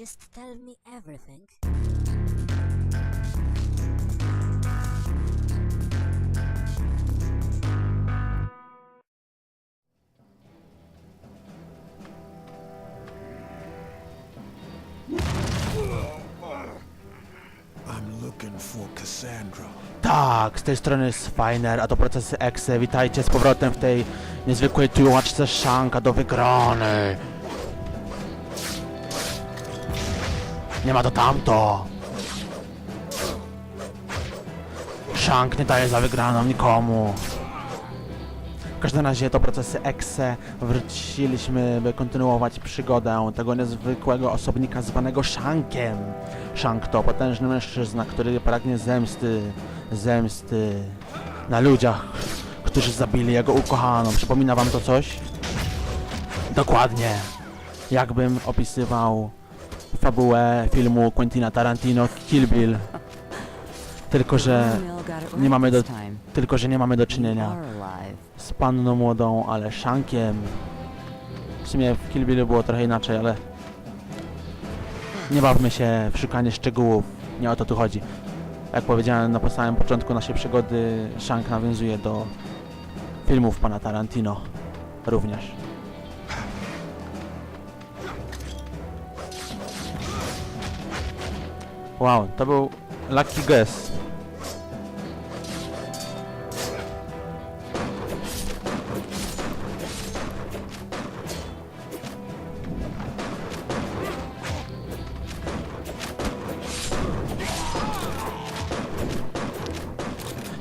Just tell me everything. I'm looking for Cassandra. Tak, z tej strony jest Spiner, a to procesy Exe. Witajcie z powrotem w tej niezwykłej tułaczce szanka do wygrany. Nie ma to tamto. Szank nie daje za wygraną nikomu. W każdym razie to procesy Exe. Wróciliśmy, by kontynuować przygodę tego niezwykłego osobnika zwanego Shankiem. Shank to potężny mężczyzna, który pragnie zemsty, zemsty na ludziach, którzy zabili jego ukochaną. Przypomina wam to coś? Dokładnie. Jakbym opisywał fabułę filmu Quentina Tarantino Kill Bill. Tylko, że nie mamy do, tylko, że nie mamy do czynienia z panną młodą, ale Shankiem. W sumie w Kill Billu było trochę inaczej, ale nie bawmy się w szukanie szczegółów. Nie o to tu chodzi. Jak powiedziałem na samym początku naszej przygody, Shank nawiązuje do filmów pana Tarantino również. Wow, to był lucky guess.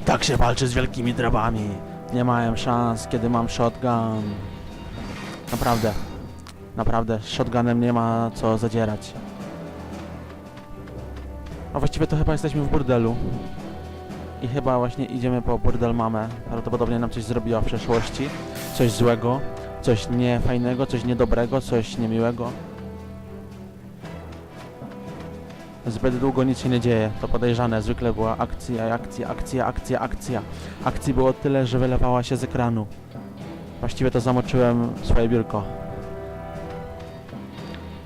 Tak się walczy z wielkimi drabami. Nie mają szans, kiedy mam shotgun. Naprawdę. Naprawdę, shotgunem nie ma co zadzierać. Właściwie to chyba jesteśmy w burdelu. I chyba właśnie idziemy po burdel mamę. Prawdopodobnie nam coś zrobiła w przeszłości. Coś złego, coś niefajnego, coś niedobrego, coś niemiłego. Zbyt długo nic się nie dzieje, to podejrzane. Zwykle była akcja, akcja, akcja, akcja, akcja. Akcji było tyle, że wylewała się z ekranu. Właściwie to zamoczyłem swoje biurko.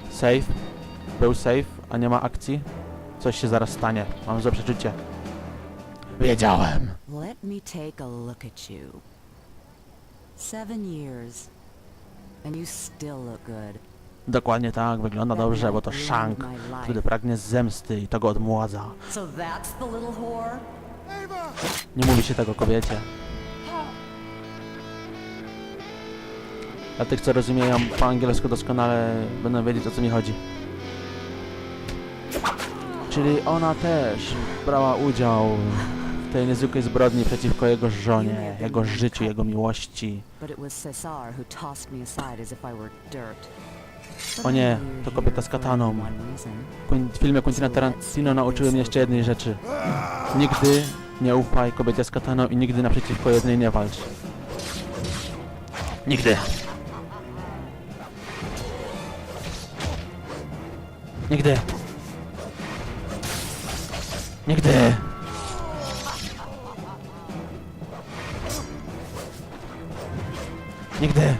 Save. Był save, a nie ma akcji. Coś się zaraz stanie. Mam złe przeczucie. Wiedziałem. Let me take a look at you. Seven years. And you still look good. Dokładnie tak, wygląda dobrze, bo to Shank, który pragnie zemsty i to go odmładza. So that's the little whore? Nie mówi się tego kobiecie. Dla tych, co rozumieją po angielsku doskonale, będą wiedzieć o co mi chodzi. Czyli ona też brała udział w tej niezwykłej zbrodni przeciwko jego żonie, jego życiu, jego miłości. O nie, to kobieta z kataną. filmie Quentina Tarantino nauczyły mnie jeszcze jednej rzeczy. Nigdy nie ufaj kobiecie z kataną i nigdy naprzeciwko jednej nie walcz. Nigdy. Nigdy. Nigdy. Nigdy.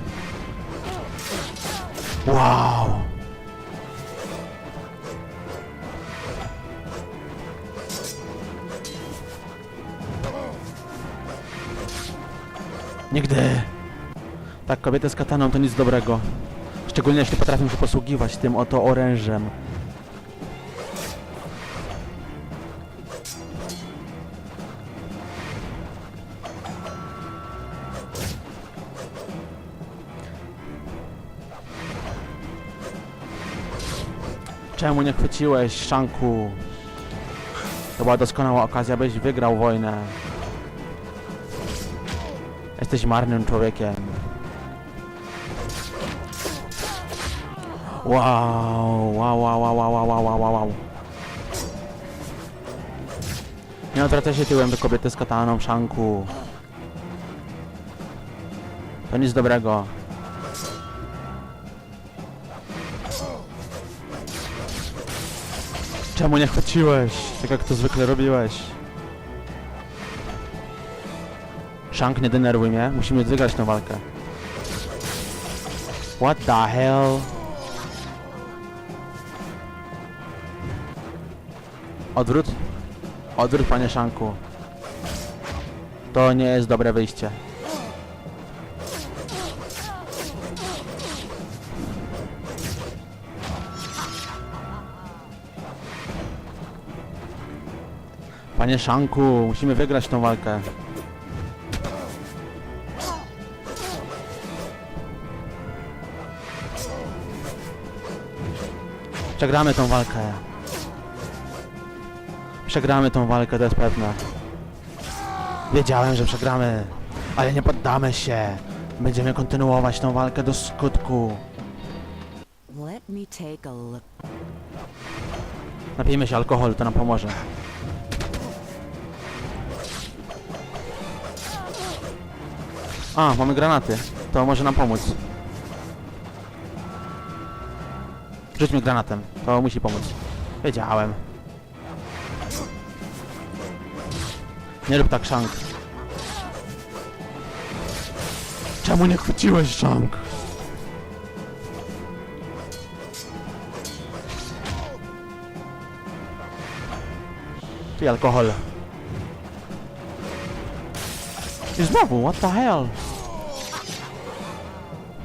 Wow. Nigdy. Tak, kobiety z kataną to nic dobrego. Szczególnie jeśli potrafią się posługiwać tym oto orężem. Czemu nie chwyciłeś, Szanku? To była doskonała okazja, byś wygrał wojnę. Jesteś marnym człowiekiem. Wow, wow, wow, wow, wow, wow, wow, wow, wow. Nie odwracaj się tyłem do kobiety z kataną, Szanku. To nic dobrego. Czemu nie chwyciłeś? Tak jak to zwykle robiłeś. Shank, nie denerwuj mnie. Musimy wygrać tę walkę. What the hell? Odwrót. Odwrót, panie Shanku. To nie jest dobre wyjście. Panie Szanku, musimy wygrać tą walkę. Przegramy tą walkę. Przegramy tą walkę, to jest pewne. Wiedziałem, że przegramy, ale nie poddamy się. Będziemy kontynuować tą walkę do skutku. Napijmy się alkoholu, to nam pomoże. A, mamy granaty. To może nam pomóc. Rzuć mi granatem. To musi pomóc. Wiedziałem. Nie rób tak, Shank. Czemu nie chwyciłeś, Shank? Ty alkohol. I znowu, what the hell?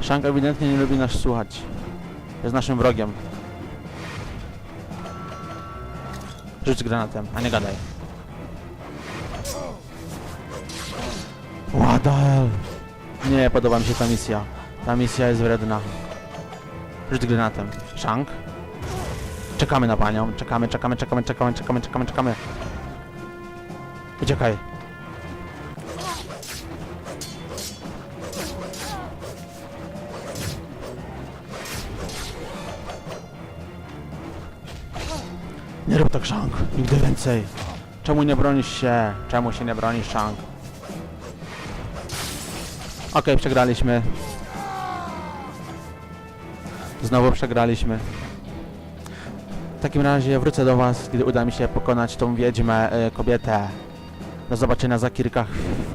Shank ewidentnie nie lubi nas słuchać. Jest naszym wrogiem. Rzuć granatem, a nie gadaj. What the hell? Nie podoba mi się ta misja. Ta misja jest wredna. Rzuć granatem. Shank? Czekamy na panią. Czekamy, czekamy, czekamy, czekamy, czekamy, czekamy, czekamy. Uciekaj. Nie rób tak, Shank. Nigdy więcej. Czemu nie bronisz się? Czemu się nie bronisz, Shank? Okej, przegraliśmy. Znowu przegraliśmy. W takim razie wrócę do was, gdy uda mi się pokonać tą wiedźmę, e, kobietę. Do zobaczenia za kilka,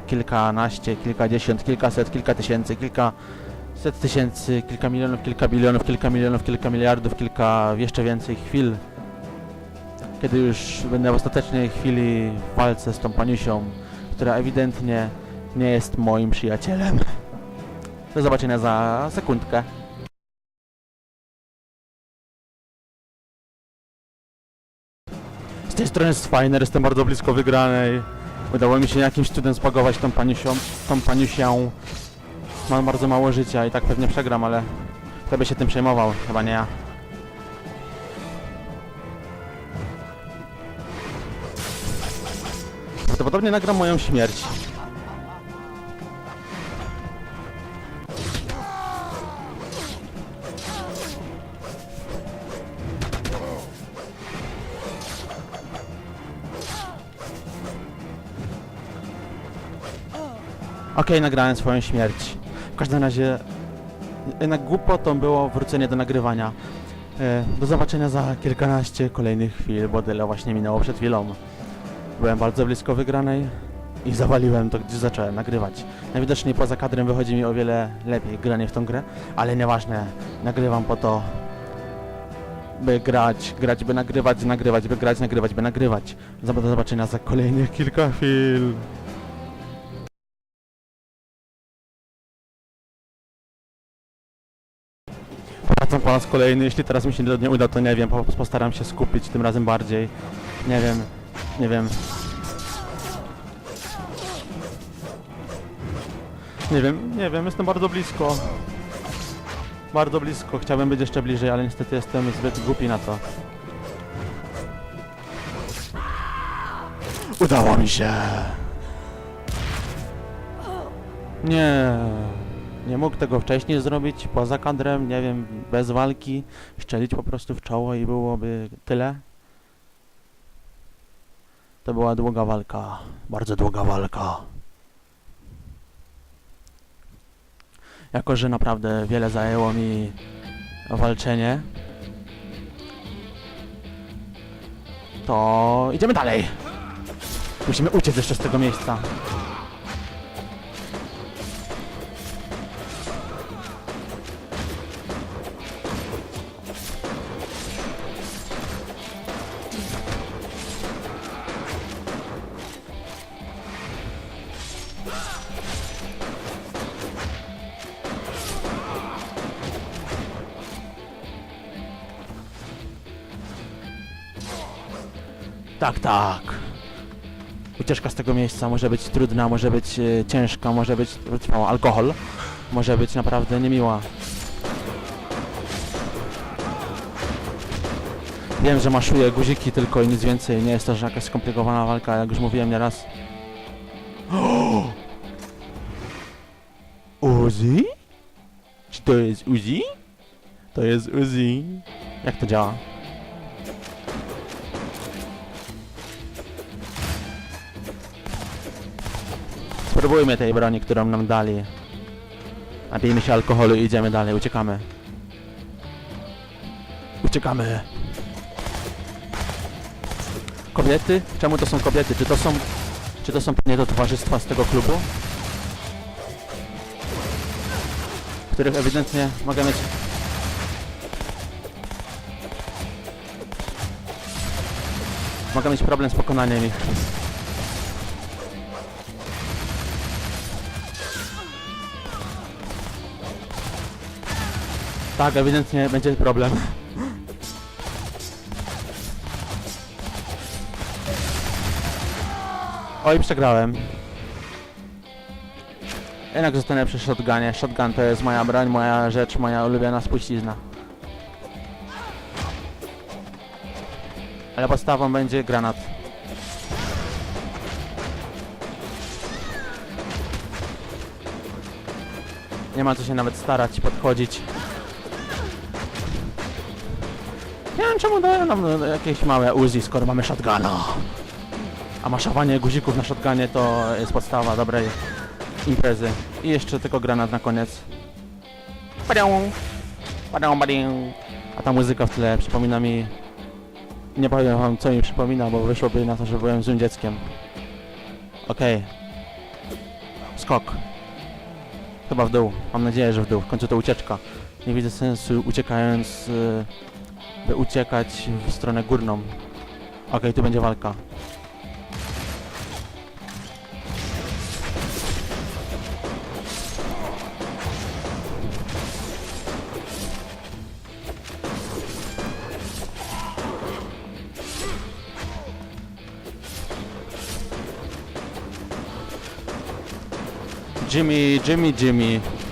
kilkanaście, kilkadziesiąt, kilkaset, kilka tysięcy, kilka set tysięcy, kilka milionów, kilka bilionów, kilka milionów, kilka miliardów, kilka jeszcze więcej chwil. Kiedy już będę w ostatecznej chwili w walce z tą paniusią, która ewidentnie nie jest moim przyjacielem. Do zobaczenia za sekundkę. Z tej strony jest Fajner, jestem bardzo blisko wygranej. Udało mi się jakimś cudem spagować tą paniusią, tą paniusią. Mam bardzo mało życia i tak pewnie przegram, ale kto by się tym przejmował? Chyba nie ja. Prawdopodobnie nagram moją śmierć. Okej, nagrałem swoją śmierć. W każdym razie, jednak głupotą było wrócenie do nagrywania. E, do zobaczenia za kilkanaście kolejnych chwil, bo tyle właśnie minęło przed chwilą. Byłem bardzo blisko wygranej i zawaliłem to, gdy zacząłem nagrywać. Najwidoczniej poza kadrem wychodzi mi o wiele lepiej granie w tą grę, ale nieważne, nagrywam po to, by grać, grać, by nagrywać, nagrywać, by grać, nagrywać, by nagrywać. Do zobaczenia za kolejnych kilka chwil. Wracam po raz kolejny, jeśli teraz mi się nie uda, to nie wiem, po, postaram się skupić tym razem bardziej. Nie wiem, nie wiem. Nie wiem, nie wiem, jestem bardzo blisko. Bardzo blisko, chciałbym być jeszcze bliżej, ale niestety jestem zbyt głupi na to. Udało mi się! Nie. Nie mógł tego wcześniej zrobić, poza kadrem, nie wiem, bez walki, szczelić po prostu w czoło i byłoby tyle. To była długa walka, bardzo długa walka. Jako, że naprawdę wiele zajęło mi walczenie, to idziemy dalej. Musimy uciec jeszcze z tego miejsca. Tak, tak. Ucieczka z tego miejsca może być trudna, może być e, ciężka, może być trwała. Alkohol może być naprawdę niemiła. Wiem, że maszuję guziki tylko i nic więcej. Nie jest to jakaś skomplikowana walka, jak już mówiłem nieraz. Uzi? Czy to jest Uzi? To jest Uzi. Jak to działa? Spróbujmy tej broni, którą nam dali. Napijmy się alkoholu i idziemy dalej, uciekamy. Uciekamy. Kobiety? Czemu to są kobiety? Czy to są... Czy to są nie do towarzystwa z tego klubu? Których ewidentnie mogę mieć... Mogę mieć problem z pokonaniem ich. Tak, ewidentnie będzie problem. Oj, przegrałem. Jednak zostanę przy shotgunie. Shotgun to jest moja broń, moja rzecz, moja ulubiona spuścizna. Ale podstawą będzie granat. Nie ma co się nawet starać, podchodzić. Czemu dają nam no, jakieś małe Uzi, skoro mamy shotguna. A maszowanie guzików na shotgunie to jest podstawa dobrej imprezy. I jeszcze tylko granat na koniec. A ta muzyka w tle przypomina mi... Nie powiem wam co mi przypomina, bo wyszłoby na to, że byłem złym dzieckiem. Okej. Skok. Chyba w dół. Mam nadzieję, że w dół. W końcu to ucieczka. Nie widzę sensu uciekając... y, by uciekać w stronę górną. Okej, tu będzie walka. Jimmy, Jimmy, Jimmy.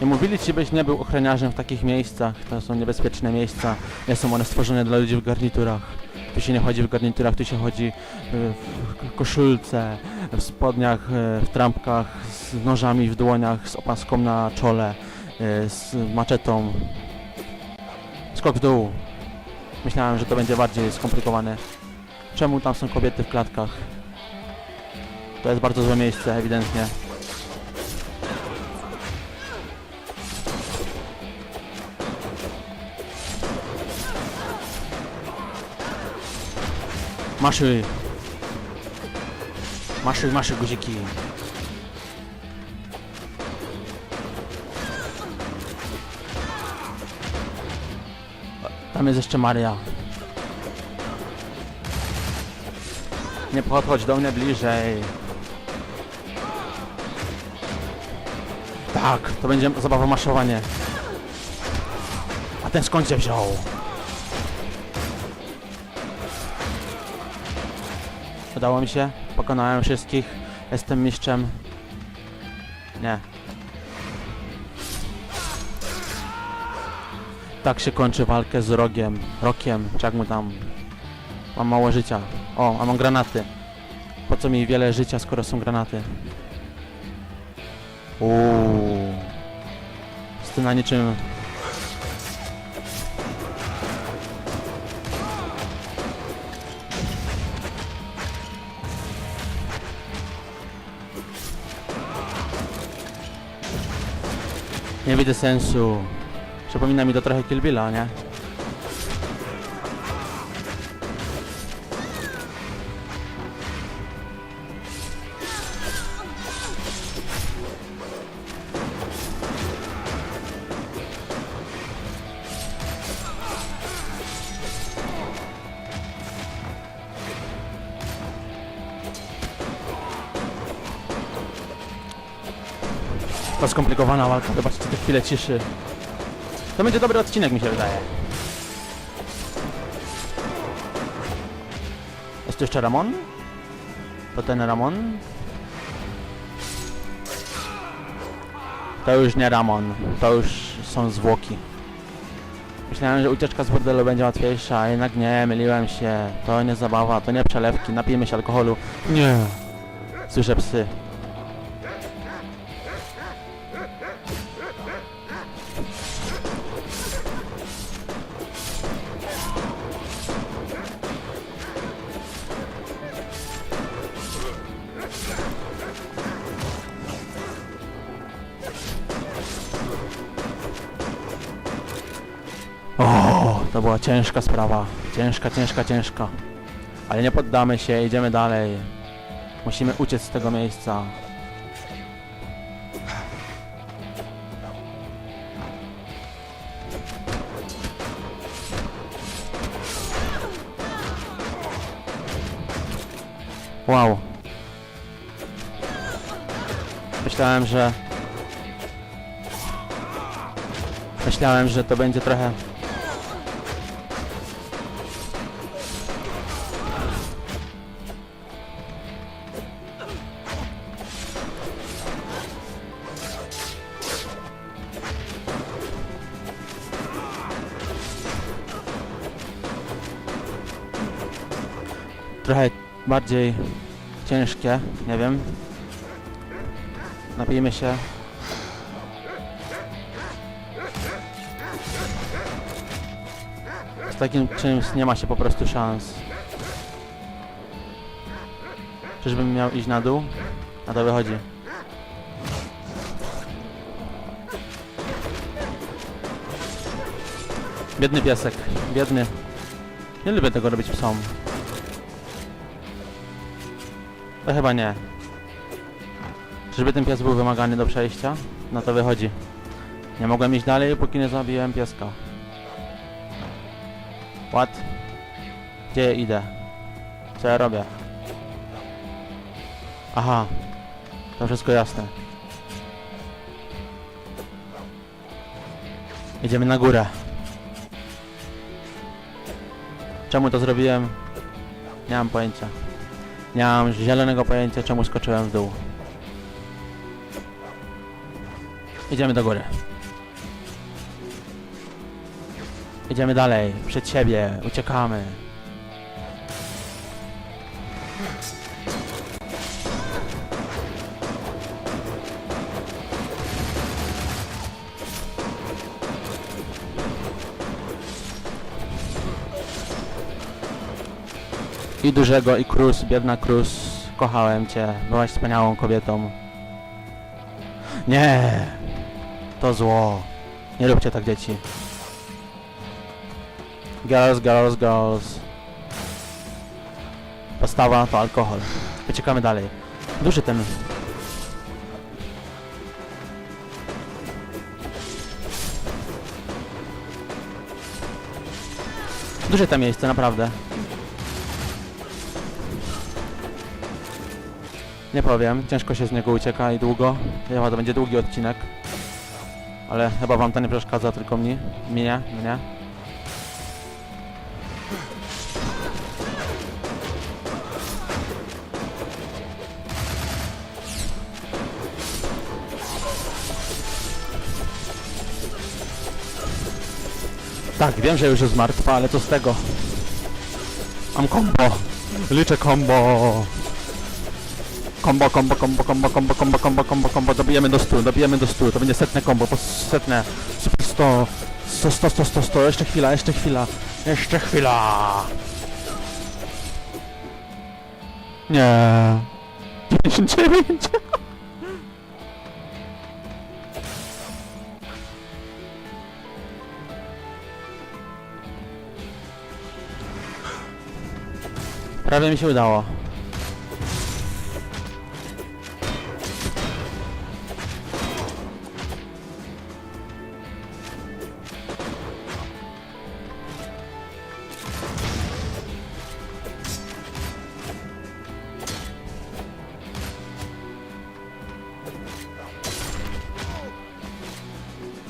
Nie mówili ci, byś nie był ochroniarzem w takich miejscach. To są niebezpieczne miejsca. Nie są one stworzone dla ludzi w garniturach. Tu się nie chodzi w garniturach, tu się chodzi y, w koszulce, w spodniach, y, w trampkach, z nożami w dłoniach, z opaską na czole, y, z maczetą. Skok w dół. Myślałem, że to będzie bardziej skomplikowane. Czemu tam są kobiety w klatkach? To jest bardzo złe miejsce, ewidentnie. Maszuj. Maszuj, maszuj guziki. Tam jest jeszcze Maria. Nie podchodź do mnie bliżej. Tak, to będzie zabawa maszowanie. A ten skąd się wziął? Udało mi się. Pokonałem wszystkich. Jestem mistrzem. Nie. Tak się kończy walkę z rogiem. Rokiem, czy jak mu tam. Mam mało życia. O, a mam granaty. Po co mi wiele życia, skoro są granaty? Uuu. Scena niczym... Nie widzę sensu. Przypomina mi to trochę Kill Billa, nie? To skomplikowana walka, zobaczcie te chwilę ciszy. To będzie dobry odcinek, mi się wydaje. Jest tu jeszcze Ramon? To ten Ramon? To już nie Ramon, to już są zwłoki. Myślałem, że ucieczka z bordelu będzie łatwiejsza, a jednak nie, myliłem się. To nie zabawa, to nie przelewki, napijmy się alkoholu. Nie. Słyszę psy. Ciężka sprawa. Ciężka, ciężka, ciężka. Ale nie poddamy się, idziemy dalej. Musimy uciec z tego miejsca. Wow. Myślałem, że... Myślałem, że to będzie trochę trochę bardziej ciężkie, nie wiem. Napijmy się. Z takim czymś nie ma się po prostu szans. Czyżbym miał iść na dół? A to wychodzi. Biedny piesek, biedny. Nie lubię tego robić psom. To chyba nie. Czyżby ten pies był wymagany do przejścia? No to wychodzi. Nie mogłem iść dalej, póki nie zabiłem pieska. What? Gdzie idę? Co ja robię? Aha. To wszystko jasne. Idziemy na górę. Czemu to zrobiłem? Nie mam pojęcia. Nie mam zielonego pojęcia, czemu skoczyłem w dół. Idziemy do góry. Idziemy dalej, przed siebie, uciekamy. I dużego, i Cruz, biedna Cruz. Kochałem cię, byłaś wspaniałą kobietą. Nie! To zło. Nie róbcie tak dzieci. Girls, girls, girls. Postawa to alkohol. Uciekamy dalej. Duży ten... Duże to miejsce, naprawdę. Nie powiem, ciężko się z niego ucieka i długo. Chyba to będzie długi odcinek. Ale chyba wam to nie przeszkadza, tylko mi. Mnie, mnie. Tak, wiem, że już jest martwa, ale co z tego? Mam combo! Liczę combo! Kombo, kombo, kombo, kombo, kombo, kombo, kombo, kombo, kombo, dobijemy do 100, dobijemy do 100, to będzie setne kombo, po setne, super 100, 100, 100, 100, 100, 100, jeszcze chwila, jeszcze chwila, jeszcze chwila. Nie. 99. Prawie mi się udało.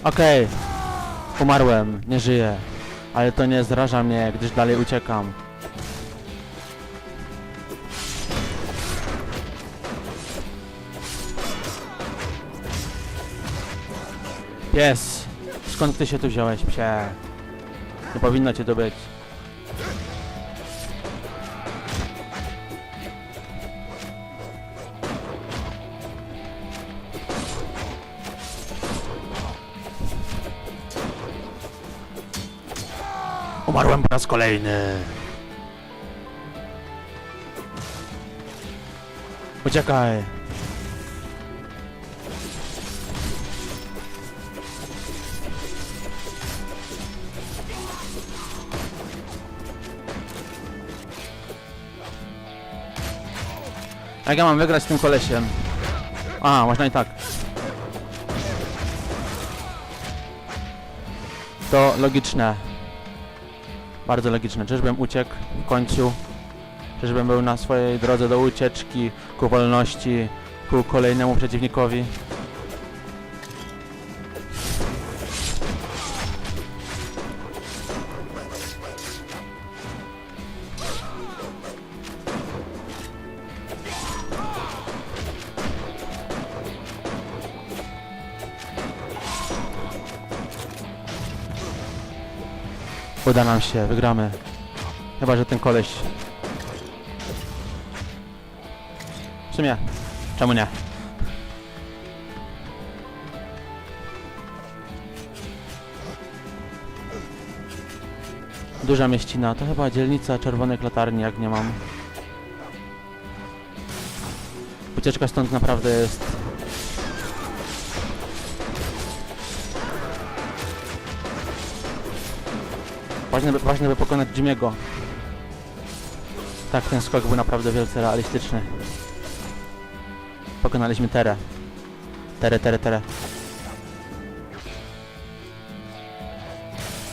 Okej. Umarłem, nie żyję. Ale to nie zraża mnie, gdyż dalej uciekam. Pies! Skąd ty się tu wziąłeś, psie? Nie powinno cię tu być. Raz kolejny. Uciekaj. Jak ja mam wygrać z tym kolesiem? A, można i tak. To logiczne. Bardzo logiczne. Czyżbym uciekł w końcu? Czyżbym był na swojej drodze do ucieczki ku wolności, ku kolejnemu przeciwnikowi? Uda nam się, wygramy. Chyba, że ten koleś... W sumie, czemu nie? Duża mieścina, to chyba dzielnica czerwonych latarni, jak nie mam. Ucieczka stąd naprawdę jest Ważne by, ważne by pokonać Jimmy'ego. Tak, ten skok był naprawdę wielce realistyczny. Pokonaliśmy Terę. Terę, Terę, Terę.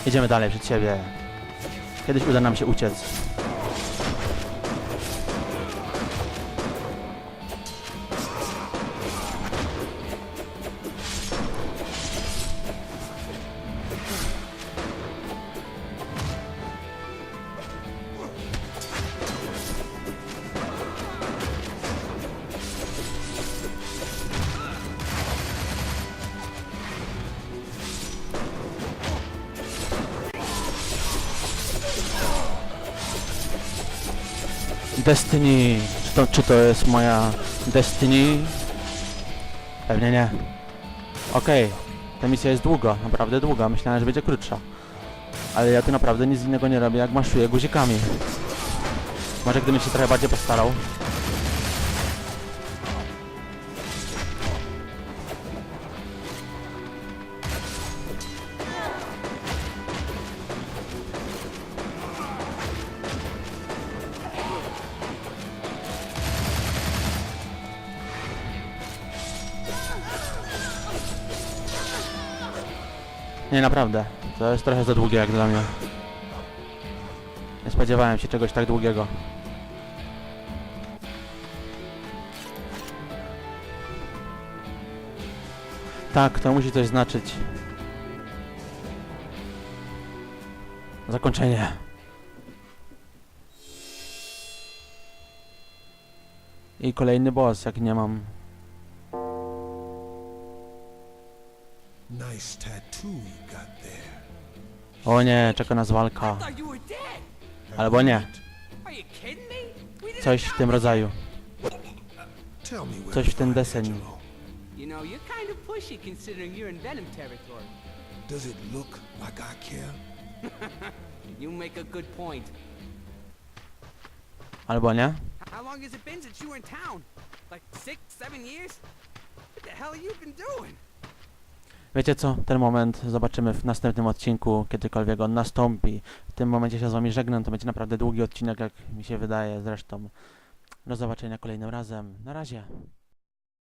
Idziemy dalej przed siebie. Kiedyś uda nam się uciec. Destiny. Czy to, czy to jest moja Destiny? Pewnie nie. Okej. Ta misja jest długa, naprawdę długa. Myślałem, że będzie krótsza. Ale ja tu naprawdę nic innego nie robię, jak maszuję guzikami. Może gdybym się trochę bardziej postarał. Nie, naprawdę. To jest trochę za długie jak dla mnie. Nie spodziewałem się czegoś tak długiego. Tak, to musi coś znaczyć. Zakończenie. I kolejny boss, jak nie mam. Nice tattoo you got there. O nie, czeka nas walka. Albo nie. Coś w tym rodzaju. Tell me where Coś to w ten find deseń. Angelo. You know, you're kind of pushy considering you're in Venom territory. Does it look like I care? You make a good point. Albo nie? How long has it been since you were in town? Like six, seven years? What the hell have you been doing? Wiecie co? Ten moment zobaczymy w następnym odcinku, kiedykolwiek on nastąpi. W tym momencie się z wami żegnam, to będzie naprawdę długi odcinek, jak mi się wydaje zresztą. Do zobaczenia kolejnym razem. Na razie.